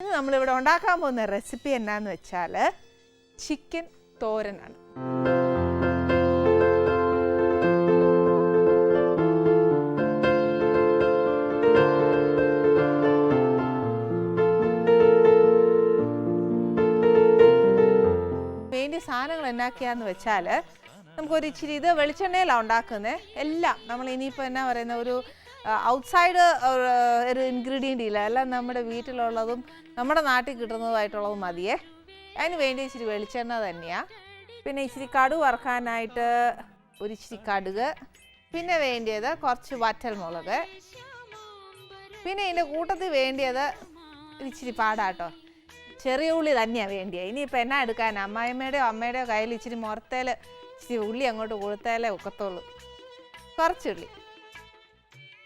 ഇന്ന് നമ്മളിവിടെ ഉണ്ടാക്കാൻ പോകുന്ന റെസിപ്പി എന്നാന്ന് വെച്ചാൽ ചിക്കൻ തോരനാണ്. വേണ്ടി സാധനങ്ങൾ എന്നാക്കിയാന്ന് വെച്ചാൽ നമുക്കൊരു ഇച്ചിരി ഇത് വെളിച്ചെണ്ണയിലാണ് ഉണ്ടാക്കുന്നത് എല്ലാം നമ്മൾ ഇനിയിപ്പോൾ എന്നാ പറയുന്ന ഒരു ഔട്ട്സൈഡ് ഒരു ഇൻഗ്രീഡിയന്റ് ഇല്ല. എല്ലാം നമ്മുടെ വീട്ടിലുള്ളതും നമ്മുടെ നാട്ടിൽ കിട്ടുന്നതുമായിട്ടുള്ളതും മതിയേ. അതിന് വേണ്ടി ഇച്ചിരി വെളിച്ചെണ്ണ തന്നെയാണ് പിന്നെ ഇച്ചിരി കടു വറുക്കാനായിട്ട് ഒരു ഇച്ചിരി കടുക്. പിന്നെ വേണ്ടിയത് കുറച്ച് വറ്റൽമുളക്. പിന്നെ ഇതിന്റെ കൂട്ടത്തിൽ വേണ്ടിയത് ഇച്ചിരി പാടാട്ടോ. ചെറിയ ഉള്ളി തന്നെയാണ് വേണ്ടിയത് ഇനിയിപ്പോൾ എന്നാ എടുക്കാൻ അമ്മായിമ്മയുടെയോ അമ്മയുടെയോ കയ്യിൽ ഇച്ചിരി മുറത്തേൽ ഇച്ചിരി ഉള്ളി അങ്ങോട്ട് കൊടുത്താലേ ഒക്കത്തുള്ളൂ. കുറച്ചുള്ളി.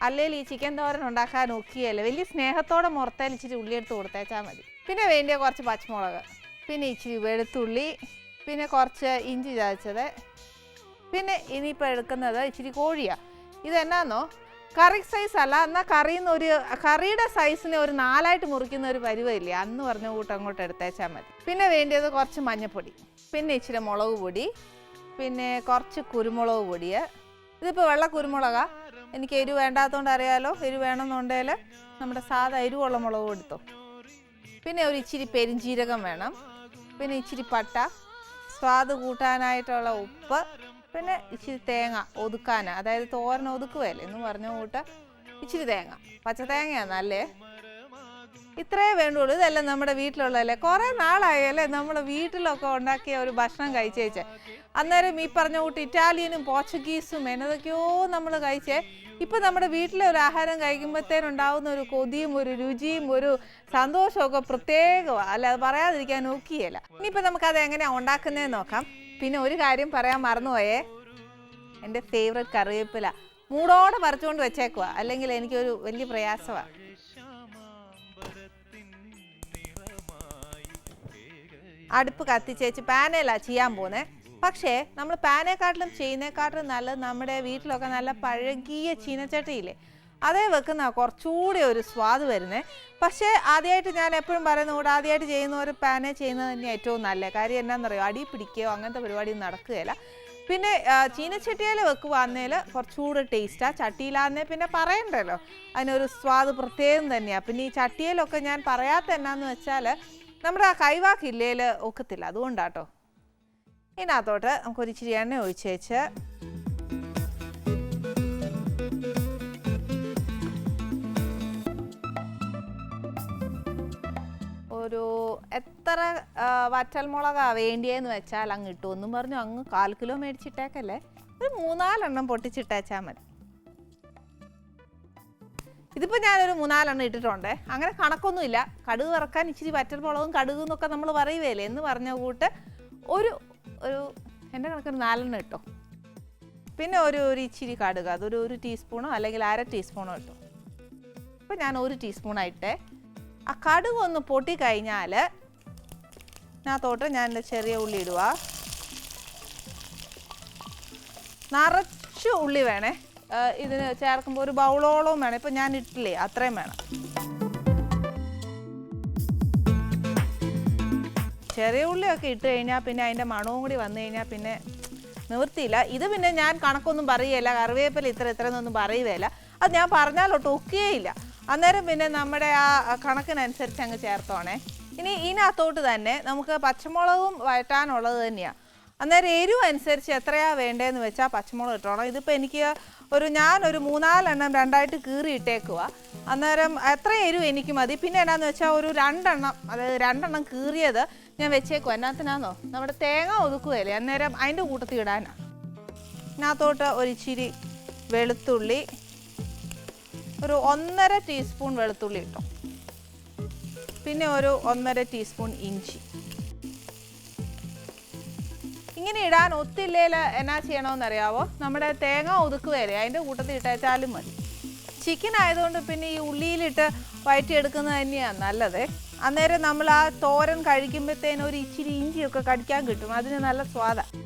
അല്ലെങ്കിൽ ഈ ചിക്കൻ തോരൻ ഉണ്ടാക്കാൻ നോക്കിയല്ലേ വലിയ സ്നേഹത്തോടെ മുറത്തേൽ ഇച്ചിരി ഉള്ളി എടുത്ത് കൊടുത്തേച്ചാൽ മതി. പിന്നെ വേണ്ടിയ കുറച്ച് പച്ചമുളക് പിന്നെ ഇച്ചിരി വെളുത്തുള്ളി പിന്നെ കുറച്ച് ഇഞ്ചി ചതച്ചത് പിന്നെ ഇനിയിപ്പോൾ എടുക്കുന്നത് ഇച്ചിരി കോഴിയാണ് ഇതെന്നാന്നോ? കറി സൈസ് അല്ല എന്നാൽ കറിയിൽ ഒരു കറിയുടെ സൈസിനെ ഒരു നാലായിട്ട് മുറിക്കുന്ന ഒരു പരുവമില്ലേ അന്ന് പറഞ്ഞ കൂട്ടം അങ്ങോട്ട് എടുത്തേച്ചാൽ മതി. പിന്നെ വേണ്ടിയത് കുറച്ച് മഞ്ഞൾപ്പൊടി പിന്നെ ഇച്ചിരി മുളക് പൊടി പിന്നെ കുറച്ച് കുരുമുളക് പൊടി ഇതിപ്പോൾ വെള്ള കുരുമുളകാ? എനിക്ക് എരിവ് വേണ്ടാത്തതുകൊണ്ട് അറിയാലോ എരിവ് വേണമെന്നുണ്ടെങ്കിൽ നമ്മുടെ സാധാ എരിവുള്ള മുളക് എടുത്തോ. പിന്നെ ഒരു ഇച്ചിരി പെരിഞ്ജീരകം വേണം. പിന്നെ ഇച്ചിരി പട്ട. സ്വാദ് കൂട്ടാനായിട്ടുള്ള ഉപ്പ്. പിന്നെ ഇച്ചിരി തേങ്ങ ഒതുക്കാൻ അതായത് തോരൻ ഒതുക്കുവല്ലേ? എന്ന് പറഞ്ഞ കൂട്ട് ഇച്ചിരി തേങ്ങ. പച്ച തേങ്ങയാണ് നല്ലേ? ഇത്രേ വേണ്ടുള്ളൂ. ഇതെല്ലാം നമ്മുടെ വീട്ടിലുള്ളതല്ലേ? കുറേ നാളായല്ലേ നമ്മുടെ വീട്ടിലൊക്കെ ഉണ്ടാക്കിയ ഒരു ഭക്ഷണം കഴിച്ചേച്ച്. അന്നേരം ഈ പറഞ്ഞ കൂട്ട് ഇറ്റാലിയനും പോർച്ചുഗീസും എന്നതൊക്കെയോ നമ്മൾ കഴിച്ചേ. ഇപ്പം നമ്മുടെ വീട്ടിലെ ഒരു ആഹാരം കഴിക്കുമ്പോഴത്തേനുണ്ടാവുന്ന ഒരു കൊതിയും ഒരു രുചിയും ഒരു സന്തോഷമൊക്കെ പ്രത്യേകമാണ് അല്ല അത് പറയാതിരിക്കാൻ നോക്കിയല്ല ഇനിയിപ്പോൾ നമുക്കത് എങ്ങനെയാണ് ഉണ്ടാക്കുന്നതെന്ന് നോക്കാം. പിന്നെ ഒരു കാര്യം പറയാൻ മറന്നുപോയേ. എന്റെ ഫേവററ്റ് കറിവേപ്പില. മൂടോടെ പറിച്ചുകൊണ്ട് വെച്ചേക്കുക അല്ലെങ്കിൽ എനിക്കൊരു വലിയ പ്രയാസമാണ് അടുപ്പ് കത്തിച്ചേച്ച് പാനയിലാണ് ചെയ്യാൻ പോകുന്നത് പക്ഷേ നമ്മൾ പാനേക്കാട്ടിലും ചെയ്യുന്നേക്കാട്ടിലും നല്ലത് നമ്മുടെ വീട്ടിലൊക്കെ നല്ല പഴകിയ ചീനച്ചട്ടിയില്ലേ? അതേ വെക്കുന്ന കുറച്ചുകൂടി ഒരു സ്വാദ് വരുന്നത് പക്ഷേ ആദ്യമായിട്ട് ഞാൻ എപ്പോഴും പറയുന്ന കൂടെ ആദ്യമായിട്ട് ചെയ്യുന്ന ഒരു പാനെ ചെയ്യുന്നത് തന്നെ ഏറ്റവും നല്ലത് കാര്യം എന്നാണെന്നറിയോ അടി പിടിക്കുകയോ അങ്ങനത്തെ പരിപാടി നടക്കുകയില്ല. പിന്നെ ചീനച്ചട്ടിയിൽ വെക്കുവാന്നേൽ കുറച്ചുകൂടി ടേസ്റ്റാണ് ചട്ടിയിലാന്നേ പിന്നെ പറയണ്ടല്ലോ. അതിനൊരു സ്വാദ് പ്രത്യേകം തന്നെയാണ് പിന്നെ ഈ ചട്ടിയിലൊക്കെ ഞാൻ പറയാത്ത എന്നാന്ന് വെച്ചാൽ നമ്മുടെ ആ കൈവാക്കില്ലേൽ ഒക്കത്തില്ല. അതുകൊണ്ടാട്ടോ. ഇതിനകത്തോട്ട് നമുക്കൊരു ഇച്ചിരി എണ്ണ ഒഴിച്ച് വെച്ച് ഒരു എത്ര വറ്റൽ വറ്റൽമുളകാ വേണ്ടിയെന്ന് വെച്ചാൽ അങ്ങ് ഇട്ടു. ഒന്നും പറഞ്ഞു അങ്ങ് കാൽ കിലോ മേടിച്ചിട്ടേക്കല്ലേ? ഒരു മൂന്നാലെണ്ണം പൊട്ടിച്ചിട്ടേച്ചാൽ മതി. ഇതിപ്പോൾ ഞാനൊരു മൂന്നാലെണ്ണം ഇട്ടിട്ടുണ്ട്. അങ്ങനെ കണക്കൊന്നുമില്ല. കടുക് വറക്കാൻ ഇച്ചിരി വറ്റൽമുളകും കടുകും എന്നൊക്കെ നമ്മൾ പറയുകയല്ലേ എന്ന് പറഞ്ഞ കൂട്ട് ഒരു ഒരു എന്റെ കണക്കൊരു നാലെണ്ണം ഇട്ടോ. പിന്നെ ഒരു ഒരു ഇച്ചിരി കടുക്. അതൊരു ഒരു ടീസ്പൂണോ അല്ലെങ്കിൽ അര ടീസ്പൂണോ ഇട്ടോ. ഇപ്പം ഞാൻ ഒരു ടീസ്പൂണായിട്ടെ. ആ കടുക് ഒന്ന് പൊട്ടിക്കഴിഞ്ഞാൽ ഇതിനകത്തോട്ട് ഞാൻ എന്റെ ചെറിയ ഉള്ളി ഇടുക നിറച്ച് ഉള്ളി വേണേ. ഇതിന് ചേർക്കുമ്പോൾ ഒരു ബൗളോളവും വേണം. ഇപ്പം ഞാൻ ഇട്ടില്ലേ അത്രയും വേണം. ചെറിയ ഉള്ളിയൊക്കെ ഇട്ട് കഴിഞ്ഞാൽ പിന്നെ അതിന്റെ മണവും കൂടി വന്നു കഴിഞ്ഞാൽ പിന്നെ നിവൃത്തിയില്ല. ഇത് പിന്നെ ഞാൻ കണക്കൊന്നും പറയുകയില്ല. കറിവേപ്പില ഇത്ര ഇത്ര എന്നൊന്നും പറയുകയില്ല. അത് ഞാൻ പറഞ്ഞാലോട്ട് ഒക്കുകയില്ല അന്നേരം പിന്നെ നമ്മുടെ ആ കണക്കിനനുസരിച്ച് അങ്ങ് ചേർത്തോണേ. ഇനി ഇതിനകത്തോട്ട് തന്നെ നമുക്ക് പച്ചമുളകും വഴറ്റാനുള്ളത് തന്നെയാണ് അന്നേരം എരിവ് അനുസരിച്ച് എത്രയാ വേണ്ടതെന്ന് വെച്ചാൽ പച്ചമുളക് ഇട്ടോണം. ഇതിപ്പോൾ എനിക്ക് ഒരു ഞാൻ ഒരു മൂന്നാലെണ്ണം രണ്ടായിട്ട് കീറി ഇട്ടേക്കുക അന്നേരം എത്ര എരിവ് എനിക്ക് മതി. പിന്നെ എന്നാന്ന് വെച്ചാൽ ഒരു രണ്ടെണ്ണം അതായത് രണ്ടെണ്ണം കീറിയത് ഞാൻ വെച്ചേക്കും എന്നാത്തിനാന്നോ നമ്മുടെ തേങ്ങ ഒതുക്കുകയല്ലേ അന്നേരം അതിന്റെ കൂട്ടത്തിൽ ഇടാനാണ് ഇതിനകത്തോട്ട് ഒരിച്ചിരി വെളുത്തുള്ളി ഒരു ഒന്നര ടീസ്പൂൺ വെളുത്തുള്ളി ഇട്ടു. പിന്നെ ഒരു ഒന്നര ടീസ്പൂൺ ഇഞ്ചി. ഇങ്ങനെ ഇടാൻ ഒത്തില്ലേൽ എന്നാ ചെയ്യണമെന്ന് അറിയാവോ നമ്മുടെ തേങ്ങ ഒതുക്കുകയല്ലേ? അതിന്റെ കൂട്ടത്തിൽ ഇട്ടേച്ചാലും മതി. ചിക്കൻ ആയതുകൊണ്ട് പിന്നെ ഈ ഉള്ളിയിലിട്ട് വയറ്റിയെടുക്കുന്നത് തന്നെയാണ് നല്ലത്. അന്നേരം നമ്മൾ ആ തോരൻ കഴിക്കുമ്പോഴത്തേനും ഒരു ഇച്ചിരി ഇഞ്ചിയൊക്കെ കടിക്കാൻ കിട്ടും. അതിന് നല്ല സ്വാദാണ്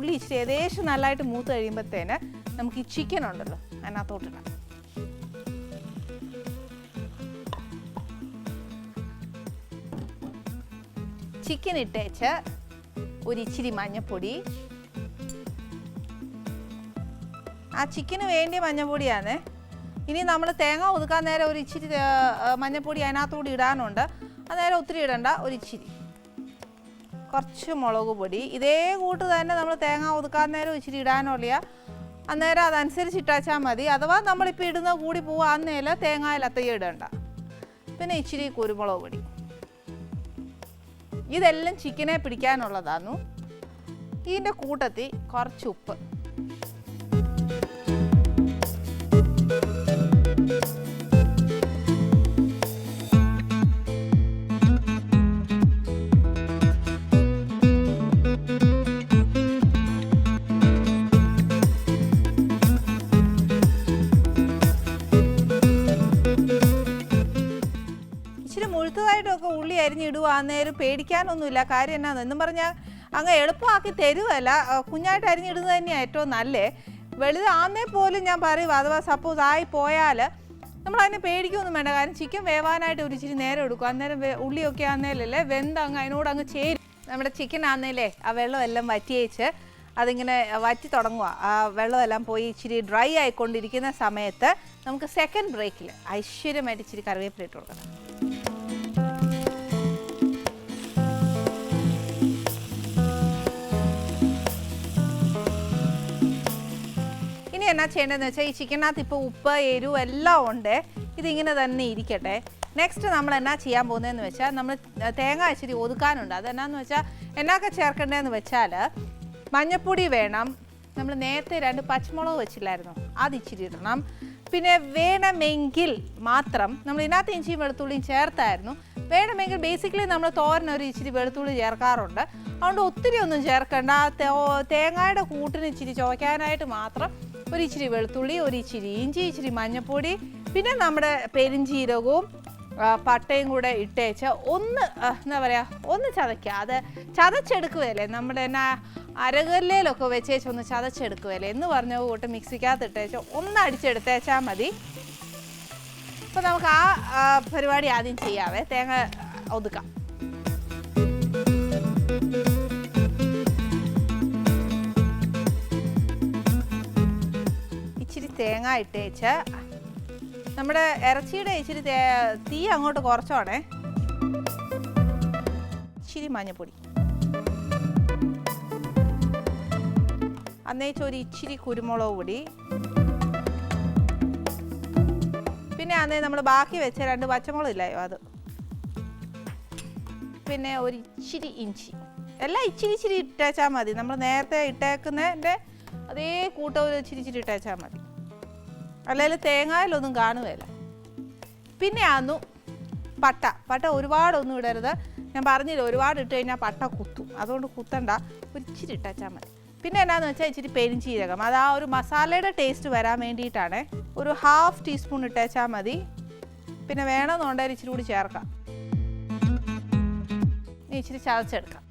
ഉള്ളി ഇച്ചിരി ഏകദേശം നല്ലതായിട്ട് മൂത്ത് കഴിയുമ്പോഴത്തേന് നമുക്ക് ഈ ചിക്കൻ ഉണ്ടല്ലോ അതിനകത്തോട്ടിടാം. ചിക്കൻ ഇട്ടേച്ച് ഒരു ഇച്ചിരി മഞ്ഞപ്പൊടി. ആ ചിക്കന് വേണ്ടിയ മഞ്ഞപ്പൊടിയാണ്. ഇനി നമ്മൾ തേങ്ങ ഒതുക്കാൻ നേരം ഒരു ഇച്ചിരി മഞ്ഞപ്പൊടി അതിനകത്തുകൂടി ഇടാനുണ്ട്. അന്നേരം ഒത്തിരി ഇടണ്ട ഒരു ഇച്ചിരി. കുറച്ച് മുളക് പൊടി. ഇതേ കൂട്ട് തന്നെ നമ്മൾ തേങ്ങ ഒതുക്കാൻ നേരം ഇച്ചിരി ഇടാനുള്ള അന്നേരം അതനുസരിച്ച് ഇട്ടാച്ചാൽ മതി. അഥവാ നമ്മളിപ്പോൾ ഇടുന്ന കൂടി പോവാന്നേൽ തേങ്ങയിൽ അത്തയ്യ ഇടണ്ട. പിന്നെ ഇച്ചിരി കുരുമുളക് പൊടി. ഇതെല്ലാം ചിക്കനെ പിടിക്കാനുള്ളതാന്നു. ഇതിന്റെ കൂട്ടത്തിൽ കുറച്ച് ഉപ്പ്. ഉള്ളി ആ അന്നേരം പേടിക്കാനൊന്നുമില്ല. കാര്യം എന്നാന്ന്. എന്നും പറഞ്ഞാൽ അങ്ങ് എളുപ്പമാക്കി തരുമല്ല കുഞ്ഞായിട്ട് അരിഞ്ഞിടുന്നത് തന്നെയാണ് ഏറ്റവും നല്ലേ. വെളുതാന്നേ പോലും ഞാൻ പറയും. അഥവാ സപ്പോസ് ആയി പോയാൽ നമ്മൾ അതിനെ പേടിക്കൊന്നും വേണ്ട. കാരണം ചിക്കൻ വേവാനായിട്ട് ഒരു ഇച്ചിരി നേരം എടുക്കും. അന്നേരം ഉള്ളിയൊക്കെ ആന്നേലല്ലേ വെന്ത് അങ്ങ് അതിനോട് അങ്ങ് ചേരും. നമ്മുടെ ചിക്കൻ ആന്നേലേ ആ വെള്ളം എല്ലാം വറ്റിയേച്ച് അതിങ്ങനെ വറ്റി തുടങ്ങുക. ആ വെള്ളമെല്ലാം പോയി ഇച്ചിരി ഡ്രൈ ആയിക്കൊണ്ടിരിക്കുന്ന സമയത്ത് നമുക്ക് സെക്കൻഡ് ബ്രേക്കിൽ ഐശ്വര്യമായിട്ട് ഇച്ചിരി കറിവേപ്പില ഇട്ട് കൊടുക്കണം. എന്നാ ചെയ്യേണ്ടതെന്ന് വെച്ചാൽ ഈ ചിക്കനകത്ത് ഇപ്പോൾ ഉപ്പ് എരിവ് എല്ലാം ഉണ്ട്. ഇതിങ്ങനെ തന്നെ ഇരിക്കട്ടെ. നെക്സ്റ്റ് നമ്മൾ എന്നാ ചെയ്യാൻ പോകുന്നതെന്ന് വെച്ചാൽ നമ്മൾ തേങ്ങ ഇച്ചിരി ഒതുക്കാനുണ്ട്. അതെന്നാന്ന് വെച്ചാൽ എന്നൊക്കെ ചേർക്കേണ്ടതെന്ന് വെച്ചാൽ മഞ്ഞപ്പൊടി വേണം. നമ്മൾ നേരത്തെ രണ്ട് പച്ചമുളക് വെച്ചില്ലായിരുന്നു? അത് ഇച്ചിരി ഇടണം. പിന്നെ വേണമെങ്കിൽ മാത്രം നമ്മൾ ഇതിനകത്ത് ഇഞ്ചിയും വെളുത്തുള്ളിയും ചേർത്തായിരുന്നു. വേണമെങ്കിൽ ബേസിക്കലി നമ്മൾ തോരൻ ഒരു ഇച്ചിരി വെളുത്തുള്ളി ചേർക്കാറുണ്ട്. അതുകൊണ്ട് ഒത്തിരി ഒന്നും ചേർക്കേണ്ട. തേങ്ങയുടെ കൂട്ടിന് ഇച്ചിരി ചോയ്ക്കാനായിട്ട് മാത്രം ഒരു ഇച്ചിരി വെളുത്തുള്ളി ഒരു ഇച്ചിരി ഇഞ്ചി ഇച്ചിരി മഞ്ഞൾപ്പൊടി പിന്നെ നമ്മുടെ പെരിഞ്ചീരകവും പട്ടയും കൂടെ ഇട്ടേച്ച് ഒന്ന് എന്താ പറയുക ഒന്ന് ചതയ്ക്കുക. അത് ചതച്ചെടുക്കുകയല്ലേ? നമ്മുടെ എന്നാ അരകല്ലേലൊക്കെ വെച്ചേച്ച് ഒന്ന് ചതച്ചെടുക്കുകയല്ലേ? എന്ന് പറഞ്ഞ കൂട്ട് മിക്സിക്കകത്ത് ഇട്ടേച്ച് ഒന്ന് അടിച്ചെടുത്തേച്ചാൽ മതി. അപ്പോൾ നമുക്ക് ആ, പരിപാടി ആദ്യം ചെയ്യാവേ. തേങ്ങ ഒതുക്കാം. തേങ്ങ ഇട്ടേച്ച് നമ്മുടെ ഇറച്ചിയുടെ ഇച്ചിരി തേ- അങ്ങോട്ട് കുറച്ചോണേ. ഇച്ചിരി മഞ്ഞപ്പൊടി. അന്നേച്ച് ഒരു ഇച്ചിരി കുരുമുളക് പൊടി. പിന്നെ അന്നേ നമ്മൾ ബാക്കി വെച്ച രണ്ട് പച്ചമുളക് ഇല്ലായോ അത്? പിന്നെ ഒരു ഇച്ചിരി ഇഞ്ചി. എല്ലാം ഇച്ചിരി ഇച്ചിരി ഇട്ടേച്ചാൽ മതി. നമ്മൾ നേരത്തെ ഇട്ടേക്കുന്നതിന്റെ അതേ കൂട്ടം ഒരു ഇച്ചിരി ഇച്ചിരി ഇട്ടേച്ചാൽ മതി. അല്ലെങ്കിൽ തേങ്ങായിലൊന്നും കാണുകയില്ല പിന്നെ ആന്നു പട്ട പട്ട ഒരുപാടൊന്നും ഇടരുത്. ഞാൻ പറഞ്ഞില്ല ഒരുപാട് ഇട്ട് കഴിഞ്ഞാൽ പട്ട കുത്തും. അതുകൊണ്ട് കുത്തണ്ട ഒരിച്ചിരി ഇട്ടാച്ചാൽ മതി. പിന്നെ എന്നാന്ന് വെച്ചാൽ ഇച്ചിരി പെരിഞ്ചീരകം. അത് ആ ഒരു മസാലയുടെ ടേസ്റ്റ് വരാൻ വേണ്ടിയിട്ടാണ് ഒരു ഹാഫ് ടീസ്പൂൺ ഇട്ടേച്ചാൽ മതി. പിന്നെ വേണമെന്നുണ്ടെങ്കിൽ ഇച്ചിരി കൂടി ചേർക്കാം. ഇനി ഇച്ചിരി ചതച്ചെടുക്കാം.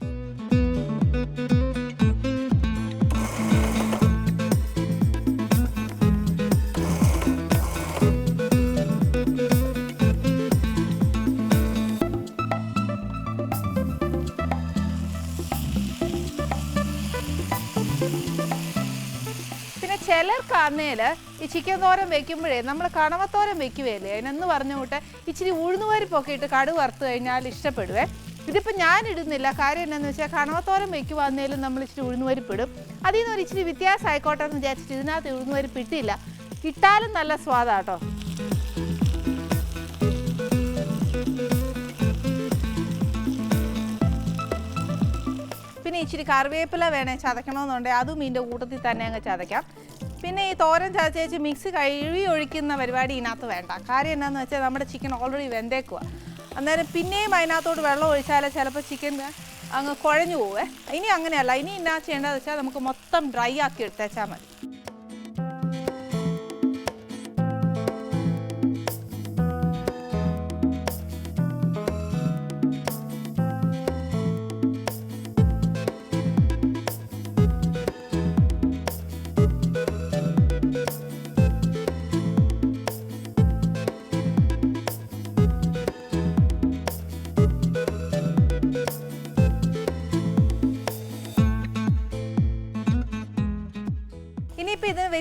ചിലർക്കാന്നേൽ ഈ ചിക്കൻ തോരൻ വെക്കുമ്പോഴേ നമ്മൾ കണവത്തോരൻ വെക്കുവല്ലേ അതിനെന്ന് പറഞ്ഞ കൂട്ട് ഇച്ചിരി ഉഴുന്നുപരിപ്പൊക്കെ ഇട്ട് കടു വറുത്ത് കഴിഞ്ഞാൽ ഇഷ്ടപ്പെടുവേ. ഇതിപ്പോൾ ഞാൻ ഇടുന്നില്ല. കാര്യം എന്താണെന്ന് വെച്ചാൽ കണവത്തോരം വെക്കുവാന്നേലും നമ്മൾ ഇച്ചിരി ഉഴുന്നുപരിപ്പിടും അതിൽ നിന്ന് ഒരു ഇച്ചിരി വ്യത്യാസം ആയിക്കോട്ടെ എന്ന് വിചാരിച്ചിട്ട് ഇതിനകത്ത് ഉഴുന്നുപരിപ്പ് ഇട്ടില്ല ഇട്ടാലും നല്ല സ്വാദാട്ടോ. പിന്നെ ഇച്ചിരി കറിവേപ്പില വേണേ ചതക്കണമെന്നുണ്ടെങ്കിൽ അതും ഇതിന്റെ കൂട്ടത്തിൽ തന്നെ അങ്ങ് ചതയ്ക്കാം. പിന്നെ ഈ തോരൻ ചാച്ചേച്ച് മിക്സ് കഴുകി ഒഴിക്കുന്ന പരിപാടി ഇതിനകത്ത് വേണ്ട. കാര്യം എന്താണെന്ന് വെച്ചാൽ നമ്മുടെ ചിക്കൻ ഓൾറെഡി വെന്തേക്കുക അന്നേരം പിന്നെയും അതിനകത്തോട്ട് വെള്ളം ഒഴിച്ചാൽ ചിലപ്പോൾ ചിക്കൻ അങ്ങ് കുഴഞ്ഞു പോവേ. ഇനി അങ്ങനെയല്ല. ഇനി എന്നാ ചെയ്യേണ്ടതെന്ന് വെച്ചാൽ നമുക്ക് മൊത്തം ഡ്രൈ ആക്കി എടുത്തേച്ചാൽ മതി.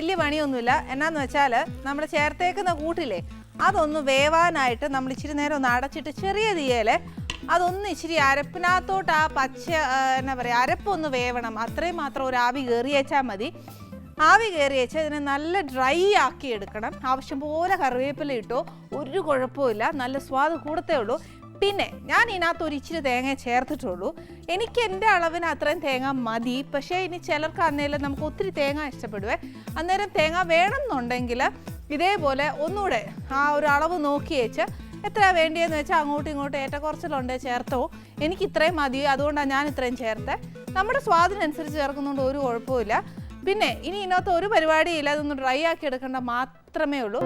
വലിയ പണിയൊന്നുമില്ല. എന്നാന്ന് വെച്ചാൽ നമ്മൾ ചേർത്തേക്കുന്ന കൂട്ടില്ലേ അതൊന്ന് വേവാനായിട്ട് നമ്മൾ ഇച്ചിരി നേരം ഒന്ന് അടച്ചിട്ട് ചെറിയ തീയൽ അതൊന്ന് ഇച്ചിരി അരപ്പിനകത്തോട്ട് ആ പച്ച എന്നാ പറയുക അരപ്പൊന്ന് വേവണം. അത്രയും മാത്രം ഒരു ആവി കയറിയേച്ചാൽ മതി. ആവി കയറി വെച്ച് ഇതിനെ നല്ല ഡ്രൈ ആക്കി എടുക്കണം. ആവശ്യം പോലെ കറിവേപ്പില ഇട്ടോ ഒരു കുഴപ്പമില്ല നല്ല സ്വാദ് കൂടത്തേ ഉള്ളൂ. പിന്നെ ഞാൻ ഇതിനകത്ത് ഒരു ഇച്ചിരി തേങ്ങ ചേർത്തിട്ടുള്ളൂ. എനിക്ക് എന്റെ അളവിന് അത്രയും തേങ്ങ മതി. പക്ഷേ ഇനി ചിലർക്ക് അന്നേരം നമുക്ക് ഒത്തിരി തേങ്ങ ഇഷ്ടപ്പെടുവേ. അന്നേരം തേങ്ങ വേണം എന്നുണ്ടെങ്കിൽ ഇതേപോലെ ഒന്നുകൂടെ ആ ഒരു അളവ് നോക്കി വെച്ച് എത്ര വേണ്ടിയെന്ന് വെച്ചാൽ അങ്ങോട്ടും ഇങ്ങോട്ടും ഏറ്റക്കുറച്ചിലുണ്ട് ചേർത്തോ. എനിക്ക് ഇത്രയും മതി. അതുകൊണ്ടാണ് ഞാൻ ഇത്രയും ചേർത്തത് നമ്മുടെ സ്വാദിനനുസരിച്ച് ചേർക്കുന്നതുകൊണ്ട് ഒരു കുഴപ്പമില്ല പിന്നെ ഇനി ഇതിനകത്ത് ഒരു പരിപാടിയില്ല. അതൊന്ന് ഡ്രൈ ആക്കി എടുക്കേണ്ട മാത്രമേ ഉള്ളൂ.